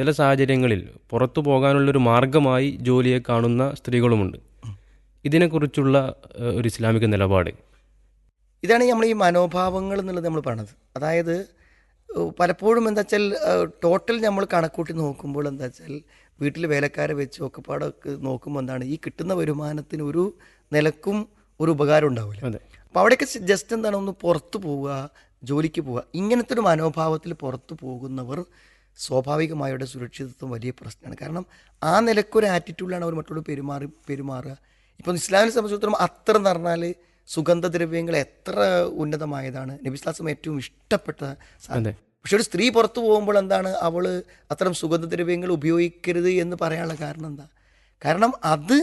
ചില സാഹചര്യങ്ങളിൽ പുറത്തു പോകാനുള്ളൊരു മാർഗമായി ജോലിയെ കാണുന്ന സ്ത്രീകളുമുണ്ട്. ഇതിനെക്കുറിച്ചുള്ള ഒരു ഇസ്ലാമിക നിലപാട്. ഇതാണ് നമ്മൾ ഈ മനോഭാവങ്ങൾ എന്നുള്ളത് നമ്മൾ പറഞ്ഞത് അതായത് പലപ്പോഴും എന്താ വെച്ചാൽ ടോട്ടൽ നമ്മൾ കണക്കൂട്ടി നോക്കുമ്പോൾ എന്താ വെച്ചാൽ വീട്ടിൽ വേലക്കാരെ വെച്ച് ഒക്കെപ്പാടൊക്കെ നോക്കുമ്പോൾ എന്താണ് ഈ കിട്ടുന്ന വരുമാനത്തിന് ഒരു നിലക്കും ഒരു ഉപകാരം ഉണ്ടാവില്ല. അപ്പോൾ അവിടെയൊക്കെ ജസ്റ്റ് എന്താണ് ഒന്ന് പുറത്തു പോവുക ജോലിക്ക് പോവുക ഇങ്ങനത്തെ ഒരു മനോഭാവത്തിൽ പുറത്തു പോകുന്നവർ സ്വാഭാവികമായി അവരുടെ സുരക്ഷിതത്വം വലിയ പ്രശ്നമാണ്. കാരണം ആ നിലക്കൊരു ആറ്റിറ്റ്യൂഡിലാണ് അവർ മറ്റുള്ള പെരുമാറി പെരുമാറുക. ഇപ്പം ഇസ്ലാമിനെ സംബന്ധിച്ചിടത്തോളം അത്ര എന്ന് പറഞ്ഞാൽ സുഗന്ധദ്രവ്യങ്ങൾ എത്ര ഉന്നതമായതാണ്. നബിസ്ലാസം ഏറ്റവും ഇഷ്ടപ്പെട്ട സാധനം. പക്ഷെ ഒരു സ്ത്രീ പുറത്തു പോകുമ്പോൾ എന്താണ് അവൾ അത്തരം സുഗന്ധദ്രവ്യങ്ങൾ ഉപയോഗിക്കരുത് എന്ന് പറയാനുള്ള കാരണം എന്താ? കാരണം അത്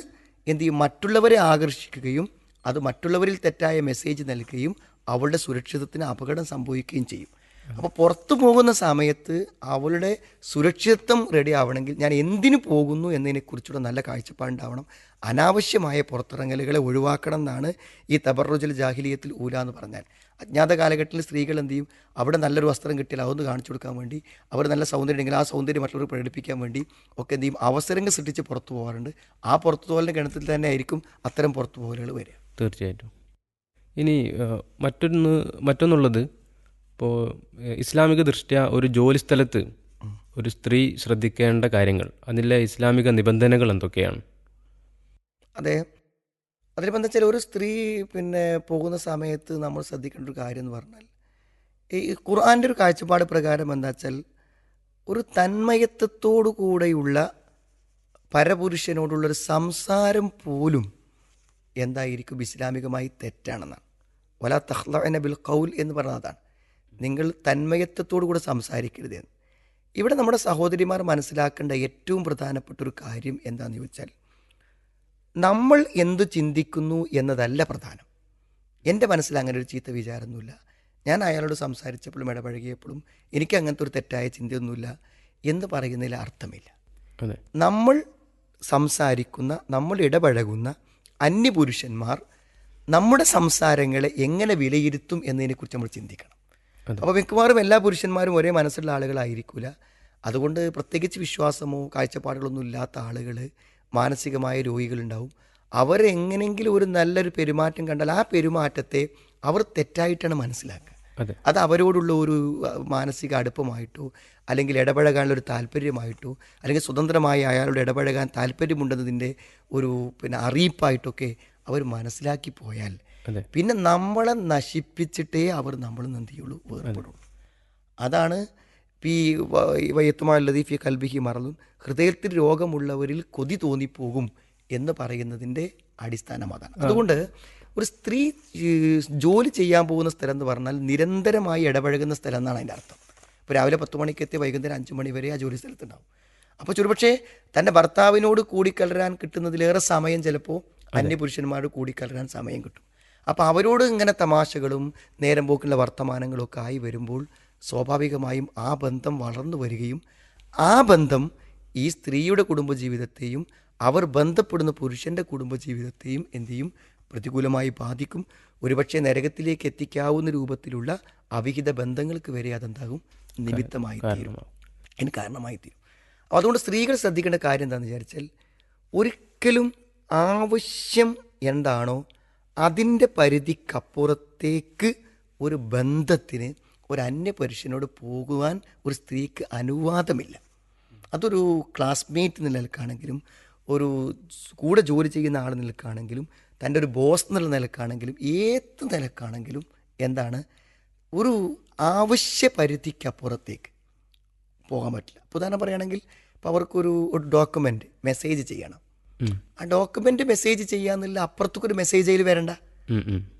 എന്ത് ചെയ്യും? മറ്റുള്ളവരെ ആകർഷിക്കുകയും അത് മറ്റുള്ളവരിൽ തെറ്റായ മെസ്സേജ് നൽകുകയും അവളുടെ സുരക്ഷിതത്തിന് അപകടം സംഭവിക്കുകയും ചെയ്യും. അപ്പോൾ പുറത്തു പോകുന്ന സമയത്ത് അവളുടെ സുരക്ഷിതത്വം റെഡി ആവണമെങ്കിൽ ഞാൻ എന്തിനു പോകുന്നു എന്നതിനെക്കുറിച്ചുള്ള നല്ല കാഴ്ചപ്പാടുണ്ടാവണം. അനാവശ്യമായ പുറത്തിറങ്ങലുകളെ ഒഴിവാക്കണം എന്നാണ് ഈ തബറുജൽ ജാഹിലിയത്തിൽ ഊല എന്ന് പറഞ്ഞാൽ. അജ്ഞാത കാലഘട്ടത്തിൽ സ്ത്രീകൾ എന്ത് ചെയ്യും? അവിടെ നല്ലൊരു വസ്ത്രം കിട്ടിയാൽ അതൊന്ന് കാണിച്ചു കൊടുക്കാൻ വേണ്ടി അവർ നല്ല സൗന്ദര്യം ഉണ്ടെങ്കിൽ ആ സൗന്ദര്യം മറ്റുള്ളവർ പ്രകടിപ്പിക്കാൻ വേണ്ടി ഒക്കെ എന്ത് ചെയ്യും? അവസരങ്ങൾ സൃഷ്ടിച്ച് പുറത്തു പോകാറുണ്ട്. ആ പുറത്തു പോകലിന്റെ ഗണത്തിൽ തന്നെ ആയിരിക്കും അത്തരം പുറത്തു പോകലുകൾ വരിക. തീർച്ചയായിട്ടും. ഇനി മറ്റൊന്ന് മറ്റൊന്നുള്ളത് ഇപ്പോൾ ഇസ്ലാമിക ദൃഷ്ട്യ ഒരു ജോലി സ്ഥലത്ത് ഒരു സ്ത്രീ ശ്രദ്ധിക്കേണ്ട കാര്യങ്ങൾ അതിലെ ഇസ്ലാമിക നിബന്ധനകൾ എന്തൊക്കെയാണ്? അതെ. എന്താ വെച്ചാൽ ഒരു സ്ത്രീ പിന്നെ പോകുന്ന സമയത്ത് നമ്മൾ ശ്രദ്ധിക്കേണ്ട ഒരു കാര്യം എന്ന് പറഞ്ഞാൽ ഈ ഖുർആന്റെ ഒരു കാഴ്ചപ്പാട് പ്രകാരം എന്താ വെച്ചാൽ ഒരു തന്മയത്വത്തോടു കൂടെയുള്ള പരപുരുഷനോടുള്ളൊരു സംസാരം പോലും എന്തായിരിക്കും ഇസ്ലാമികമായി തെറ്റാണെന്നാണ്. വല തഹ്ലന ബിൽ കൗൽ എന്ന് പറഞ്ഞതാണ്. നിങ്ങൾ തന്മയത്വത്തോടു കൂടെ സംസാരിക്കരുത്. എന്ന് ഇവിടെ നമ്മുടെ സഹോദരിമാർ മനസ്സിലാക്കേണ്ട ഏറ്റവും പ്രധാനപ്പെട്ട ഒരു കാര്യം എന്താണെന്ന് ചോദിച്ചാൽ നമ്മൾ എന്തു ചിന്തിക്കുന്നു എന്നതല്ല പ്രധാനം. എന്റെ മനസ്സിൽ അങ്ങനെ ഒരു ചീത്ത വിചാരമൊന്നുമില്ല. ഞാൻ അയാളോട് സംസാരിച്ചപ്പോഴും ഇടപഴകിയപ്പോഴും എനിക്ക് അങ്ങനത്തെ ഒരു തെറ്റായ ചിന്തയൊന്നുമില്ല എന്ന് പറയുന്നതിൽ അർത്ഥമില്ല. നമ്മൾ സംസാരിക്കുന്ന നമ്മൾ ഇടപഴകുന്ന അന്യപുരുഷന്മാർ നമ്മുടെ സംസാരങ്ങളെ എങ്ങനെ വിലയിരുത്തും എന്നതിനെക്കുറിച്ച് നമ്മൾ ചിന്തിക്കണം. അപ്പോൾ മിക്കവാറും എല്ലാ പുരുഷന്മാരും ഒരേ മനസ്സുള്ള ആളുകളായിരിക്കില്ല അതുകൊണ്ട് പ്രത്യേകിച്ച് വിശ്വാസമോ കാഴ്ചപ്പാടുകളൊന്നും ഇല്ലാത്ത ആളുകൾ മാനസികമായ രോഗികളുണ്ടാവും. അവരെങ്ങനെങ്കിലും ഒരു നല്ലൊരു പെരുമാറ്റം കണ്ടാൽ ആ പെരുമാറ്റത്തെ അവർ തെറ്റായിട്ടാണ് മനസ്സിലാക്കുക. അത് അവരോടുള്ള ഒരു മാനസിക അടുപ്പമായിട്ടോ അല്ലെങ്കിൽ ഇടപഴകാനുള്ള ഒരു താല്പര്യമായിട്ടോ അല്ലെങ്കിൽ സ്വതന്ത്രമായി അയാളോട് ഇടപഴകാൻ താല്പര്യമുണ്ടെന്നതിന്റെ ഒരു പിന്നെ അറിയിപ്പായിട്ടൊക്കെ അവർ മനസ്സിലാക്കി പോയാൽ പിന്നെ നമ്മളെ നശിപ്പിച്ചിട്ടേ അവർ നമ്മൾ നന്ദിയുള്ളൂ വേർപെടുള്ളൂ അതാണ് പി വയത്തുമാലതി ഫി കൽബിഹി മറലും ഹൃദയത്തിൽ രോഗമുള്ളവരിൽ കൊതി തോന്നിപ്പോകും എന്ന് പറയുന്നതിന്റെ അടിസ്ഥാനം അതാണ് അതുകൊണ്ട് ഒരു സ്ത്രീ ജോലി ചെയ്യാൻ പോകുന്ന സ്ഥലം എന്ന് പറഞ്ഞാൽ നിരന്തരമായി ഇടപഴകുന്ന സ്ഥലം എന്നാണ് അതിന്റെ അർത്ഥം. ഇപ്പോൾ രാവിലെ പത്ത് മണിക്ക് എത്തി വൈകുന്നേരം അഞ്ച് മണി വരെ ആ ജോലി സ്ഥലത്തുണ്ടാവും. അപ്പോൾ ചുരുപക്ഷേ തന്റെ ഭർത്താവിനോട് കൂടിക്കലരാൻ കിട്ടുന്നതിലേറെ സമയം ചിലപ്പോൾ അന്യപുരുഷന്മാരോട് കൂടിക്കലരാൻ സമയം കിട്ടും. അപ്പോൾ അവരോട് ഇങ്ങനെ തമാശകളും നേരം പോക്കുള്ള വർത്തമാനങ്ങളും ഒക്കെ ആയി വരുമ്പോൾ സ്വാഭാവികമായും ആ ബന്ധം വളർന്നു വരികയും ആ ബന്ധം ഈ സ്ത്രീയുടെ കുടുംബജീവിതത്തെയും അവർ ബന്ധപ്പെടുന്ന പുരുഷന്റെ കുടുംബജീവിതത്തെയും എന്തു ചെയ്യും? പ്രതികൂലമായി ബാധിക്കും. ഒരുപക്ഷെ നരകത്തിലേക്ക് എത്തിക്കാവുന്ന രൂപത്തിലുള്ള അവിഹിത ബന്ധങ്ങൾക്ക് വരെ അതെന്താകും? നിമിത്തമായി തീരും. അതിന് കാരണമായി തീരും. അപ്പോൾ അതുകൊണ്ട് സ്ത്രീകൾ ശ്രദ്ധിക്കേണ്ട കാര്യം എന്താണെന്ന് വിചാരിച്ചാൽ ഒരിക്കലും ആവശ്യം എന്താണോ അതിന്റെ പരിധിക്കപ്പുറത്തേക്ക് ഒരു ബന്ധത്തിന് ഒരു അന്യപുരുഷനോട് പോകുവാൻ ഒരു സ്ത്രീക്ക് അനുവാദമില്ല. അതൊരു ക്ലാസ്മേറ്റ് നിലക്കാണെങ്കിലും ഒരു കൂടെ ജോലി ചെയ്യുന്ന ആൾ നിലക്കാണെങ്കിലും തന്റെ ഒരു ബോസ് എന്നുള്ള നിലക്കാണെങ്കിലും ഏത് നിലക്കാണെങ്കിലും എന്താണ്? ഒരു ആവശ്യ പരിധിക്കപ്പുറത്തേക്ക് പോകാൻ പറ്റില്ല. ഉദാഹരണം പറയുകയാണെങ്കിൽ ഇപ്പോൾ അവർക്കൊരു ഒരു ഡോക്യുമെന്റ് മെസ്സേജ് ചെയ്യണം. ആ ഡോക്യുമെന്റ് മെസ്സേജ് ചെയ്യാന്നുള്ള അപ്പുറത്തേക്കൊരു മെസ്സേജ് അതിൽ വരണ്ട.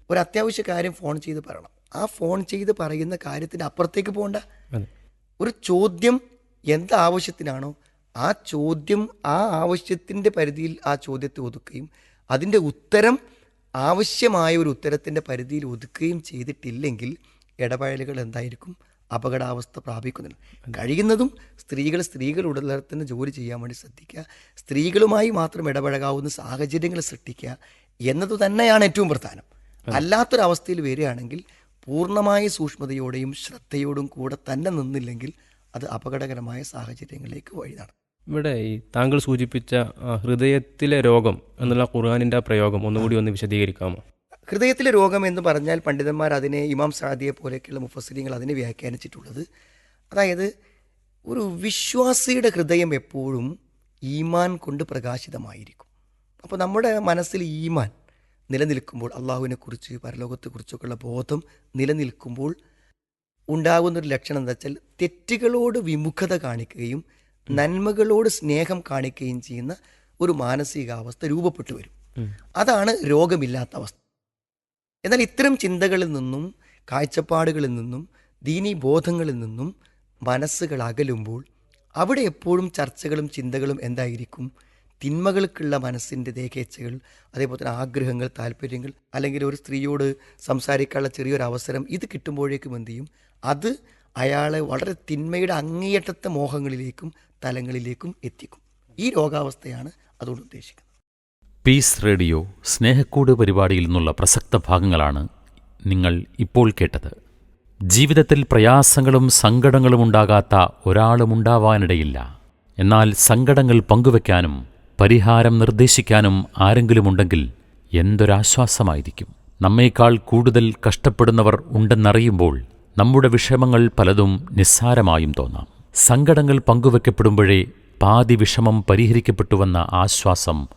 ഒരു അത്യാവശ്യ കാര്യം ഫോൺ ചെയ്ത് പറയണം. ആ ഫോൺ ചെയ്ത് പറയുന്ന കാര്യത്തിന് അപ്പുറത്തേക്ക് പോകണ്ട ഒരു ചോദ്യം എന്ത് ആവശ്യത്തിനാണോ ആ ചോദ്യം ആ ആവശ്യത്തിന്റെ പരിധിയിൽ ആ ചോദ്യത്തെ ഒതുക്കുകയും അതിന്റെ ഉത്തരം ആവശ്യമായ ഒരു ഉത്തരത്തിന്റെ പരിധിയിൽ ഒതുക്കുകയും ചെയ്തിട്ടില്ലെങ്കിൽ ഇടപഴലുകൾ എന്തായിരിക്കും? അപകടാവസ്ഥ പ്രാപിക്കുന്നുണ്ട്. കഴിയുന്നതും സ്ത്രീകൾ സ്ത്രീകൾ ഉടലത്തിന് ജോലി ചെയ്യാൻ വേണ്ടി ശ്രദ്ധിക്കുക. സ്ത്രീകളുമായി മാത്രം ഇടപഴകാവുന്ന സാഹചര്യങ്ങൾ സൃഷ്ടിക്കുക എന്നത് തന്നെയാണ് ഏറ്റവും പ്രധാനം. അല്ലാത്തൊരവസ്ഥയിൽ വരികയാണെങ്കിൽ പൂർണമായ സൂക്ഷ്മതയോടെയും ശ്രദ്ധയോടും കൂടെ തന്നെ നിന്നില്ലെങ്കിൽ അത് അപകടകരമായ സാഹചര്യങ്ങളിലേക്ക് വഴിതാണ് ഇവിടെ ഈ താങ്കൾ സൂചിപ്പിച്ച ഹൃദയത്തിലെ രോഗം എന്നുള്ള ഖുർആാനിന്റെ പ്രയോഗം ഒന്നുകൂടി ഒന്ന് വിശദീകരിക്കാമോ? ഹൃദയത്തിലെ രോഗം എന്ന് പറഞ്ഞാൽ പണ്ഡിതന്മാർ അതിനെ ഇമാം സാദിയെ പോലെയൊക്കെയുള്ള മുഫസ്സിരിങ്ങൾ അതിനെ വ്യാഖ്യാനിച്ചിട്ടുള്ളത്. അതായത് ഒരു വിശ്വാസിയുടെ ഹൃദയം എപ്പോഴും ഈമാൻ കൊണ്ട് പ്രകാശിതമായിരിക്കും. അപ്പോൾ നമ്മുടെ മനസ്സിൽ ഈമാൻ നിലനിൽക്കുമ്പോൾ അള്ളാഹുവിനെക്കുറിച്ച് പരലോകത്തെക്കുറിച്ചൊക്കെയുള്ള ബോധം നിലനിൽക്കുമ്പോൾ ഉണ്ടാകുന്നൊരു ലക്ഷണം എന്താ വെച്ചാൽ തെറ്റുകളോട് വിമുഖത കാണിക്കുകയും നന്മകളോട് സ്നേഹം കാണിക്കുകയും ചെയ്യുന്ന ഒരു മാനസികാവസ്ഥ രൂപപ്പെട്ടു വരും. അതാണ് രോഗമില്ലാത്ത അവസ്ഥ. എന്നാൽ ഇത്തരം ചിന്തകളിൽ നിന്നും കാഴ്ചപ്പാടുകളിൽ നിന്നും ദീനീ ബോധങ്ങളിൽ നിന്നും മനസ്സുകൾ അകലുമ്പോൾ അവിടെ എപ്പോഴും ചർച്ചകളും ചിന്തകളും എന്തായിരിക്കും? തിന്മകൾക്കുള്ള മനസ്സിന്റെ ദേഹേച്ഛകൾ അതേപോലെ തന്നെ ആഗ്രഹങ്ങൾ താല്പര്യങ്ങൾ അല്ലെങ്കിൽ ഒരു സ്ത്രീയോട് സംസാരിക്കാനുള്ള ചെറിയൊരു അവസരം ഇത് കിട്ടുമ്പോഴേക്കും എന്ത് ചെയ്യും? അത് അയാളെ വളരെ തിന്മയുടെ അങ്ങേയറ്റത്തെ മോഹങ്ങളിലേക്കും തലങ്ങളിലേക്കും എത്തിക്കും. ഈ രോഗാവസ്ഥയാണ് അതുകൊണ്ട് ഉദ്ദേശിക്കുന്നത്. പീസ് റേഡിയോ സ്നേഹക്കൂട് പരിപാടിയിൽ നിന്നുള്ള പ്രസക്ത ഭാഗങ്ങളാണ് നിങ്ങൾ ഇപ്പോൾ കേട്ടത്. ജീവിതത്തിൽ പ്രയാസങ്ങളും സങ്കടങ്ങളും ഉണ്ടാകാത്ത ഒരാളുമുണ്ടാവാനിടയില്ല എന്നാൽ സങ്കടങ്ങൾ പങ്കുവെക്കാനും പരിഹാരം നിർദ്ദേശിക്കാനും ആരെങ്കിലുമുണ്ടെങ്കിൽ എന്തൊരാശ്വാസമായിരിക്കും? നമ്മേക്കാൾ കൂടുതൽ കഷ്ടപ്പെടുന്നവർ ഉണ്ടെന്നറിയുമ്പോൾ നമ്മുടെ വിഷമങ്ങൾ പലതും നിസ്സാരമായും തോന്നാം. സങ്കടങ്ങൾ പങ്കുവെക്കപ്പെടുമ്പോഴേ പാതി വിഷമം പരിഹരിക്കപ്പെട്ടുവെന്ന ആശ്വാസം